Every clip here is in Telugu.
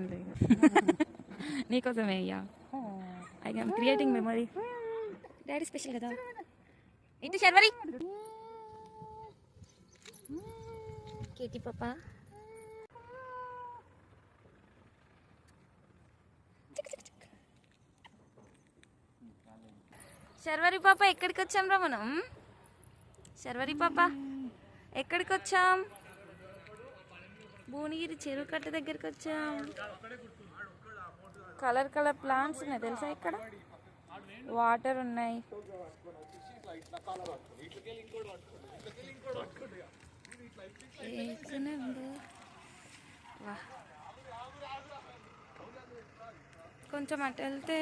ఏం లేదు. నీకోసమే అయ్యా I am creating memory daddy special కదా. ఇంటి శర్వరి కేటీ పాప శర్వరి పాప ఎక్కడికి వచ్చాం రా మనం? శర్వరి పాప ఎక్కడికి వచ్చాం భువనగిరి చెరువు కట్ట దగ్గరికి వచ్చాం కలర్ కలర్ ప్లాంట్స్ ఉన్నాయి. తెలుసా ఇక్కడ? వాటర్ ఉన్నాయి. కొంచెం అటు వెళ్తే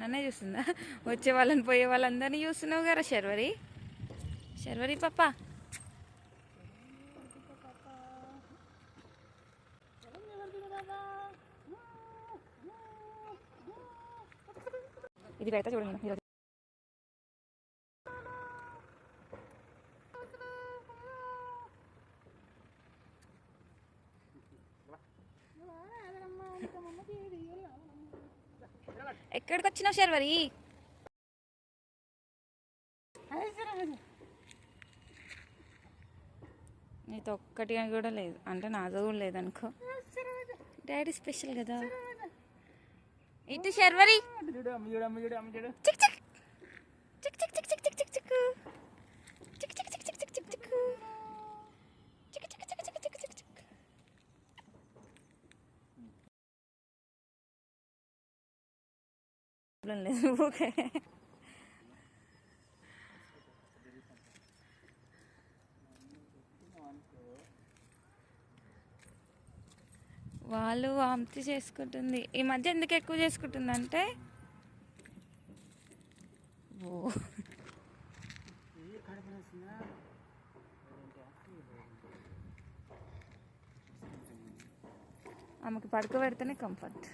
నన్నే చూస్తుందా? వచ్చే వాళ్ళని పోయే వాళ్ళందరినీ చూస్తున్నావు కదా శర్వరి. శర్వరి పాప. ఇది పెడతా చూడండి. ఈరోజు ఎక్కడికి వచ్చినావు శర్వరి? నీతో ఒక్కటి కూడా లేదు. అంటే నాతో కూడా లేదనుకో డాడీ స్పెషల్ కదా. Itu Sherwari. Cik cik. Cik cik cik cik cik cik cik. Cik cik cik cik cik cik cik. Cik cik cik cik cik cik cik. Belum lihat buka. వాళ్ళు వాంతి చేసుకుంటుంది. ఈ మధ్య ఎందుకు ఎక్కువ చేసుకుంటుందంటే ఓ. ఆమెకి పడుకోబెడితేనే కంఫర్ట్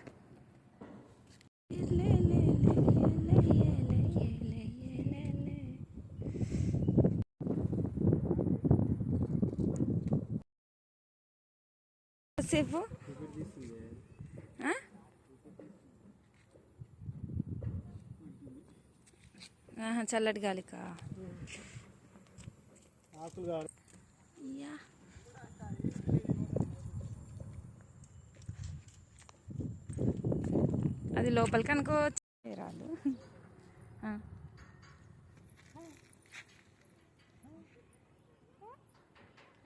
సేపు ఆ? ఆహా, చల్లటి గాలికా? అది లోపలికి అనుకోవచ్చు రాదు.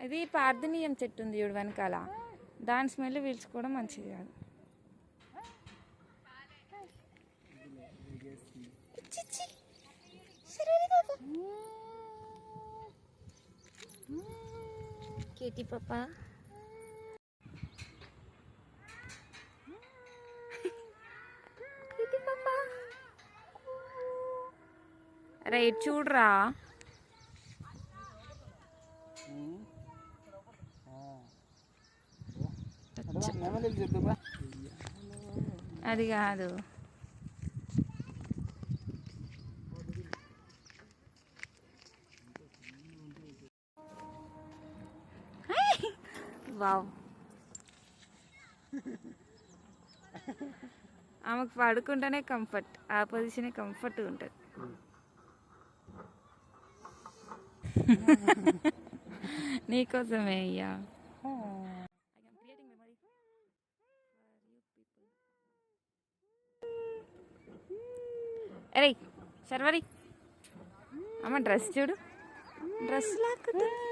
అది పార్దనీయం చెట్టు ఉంది చూడు వెనకాల. దాని స్మెల్ పీల్చుకోవడం మంచిది కాదు. క్యూటీ పాప అరే చూడరా. అది కాదు వావ్. ఆమెకు పడుకుంటేనే కంఫర్ట్ ఆ పొజిషనే కంఫర్ట్ ఉంటుంది. నీకోసమే అయ్యా. అరే సర్వరి. అమ్మ డ్రెస్ చూడు. డ్రెస్ లాక్కుతుంది.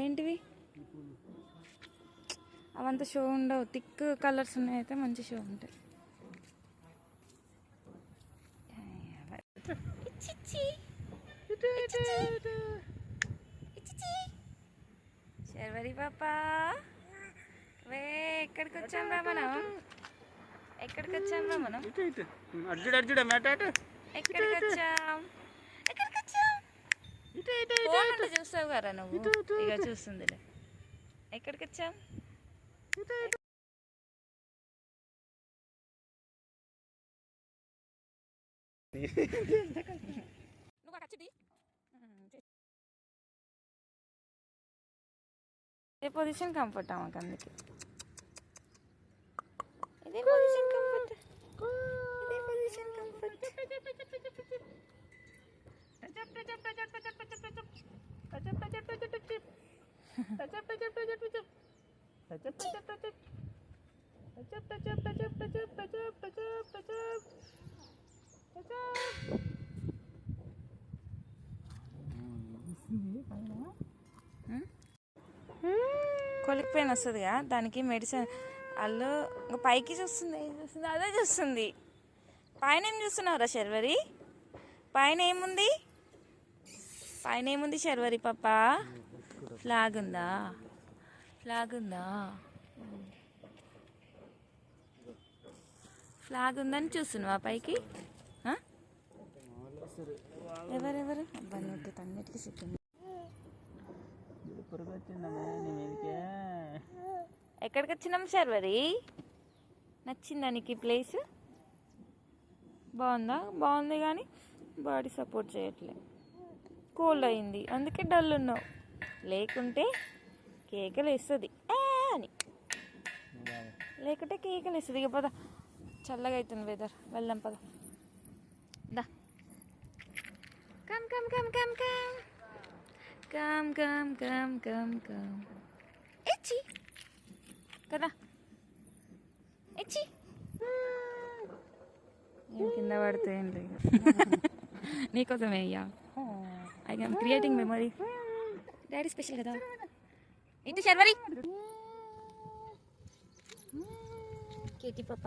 ఏంటివి? అవంతా షో ఉండవు. థిక్ కలర్స్ ఉన్నాయి అయితే మంచి షో ఉంటాయి. శర్వరి పాప. వే ఎక్కడికి వచ్చాం రా మనం? ఎక్కడికి వచ్చాం రా మనం? ఇటు ఇటు. అర్జుడు అర్జుడు మేట అటు ఎక్కడికి వచ్చాం ఎక్కడికి వచ్చాం ఇటు ఇటు ఫోన్ చూస్తావు కదా నువ్వు? ఇక చూస్తుందిలే. ఎక్కడికి వచ్చాం నువ్వు అక్కడ చూడి. ఏ పొజిషన్ కంఫర్ట్ అమ్మకి అందుకే? ఇదే పొజిషన్ కంఫర్ట్ ఇదే పొజిషన్ కంఫర్ట్ కొలికి పెయిన్ వస్తుందిగా? దానికి మెడిసిన్ వాళ్ళు ఇంకా పైకి చూస్తుంది ఏం చూస్తుంది అదే చూస్తుంది. పైన ఏం చూస్తున్నావురా శర్వరి? పైన ఏముంది? పైన ఏముంది శర్వరి పాప? ఫ్లాగ్ ఉందా ఫ్లాగ్ ఉందా ఫ్లాగ్ ఉందని చూస్తున్నావా పైకి? ఎవరెవరు? అబ్బా అన్నిటికీ సిక్కింది ఎక్కడికి వచ్చినాం శర్వరి నచ్చిందా నీకు ఈ ప్లేస్? బాగుందా? బాగుంది కానీ బాడీ సపోర్ట్ చేయట్లే. కోల్డ్ అయింది. అందుకే డల్ ఉన్నావు. లేకుంటే కేకలు వేస్తుంది. అని. లేకుంటే కేకలు వేస్తుంది. ఇక పద. చల్లగా అవుతుంది వెదర్ వెళ్దాం పద. దా. Come come come come come come come come come come ఇచ్చి కదా? ఇచ్చి ఏం కింద పడితే ఏం లేదు. నీకోసమే అయ్యా I am creating memory daddy special కదా? ఇంటి శర్వరి? కేటీ పాప.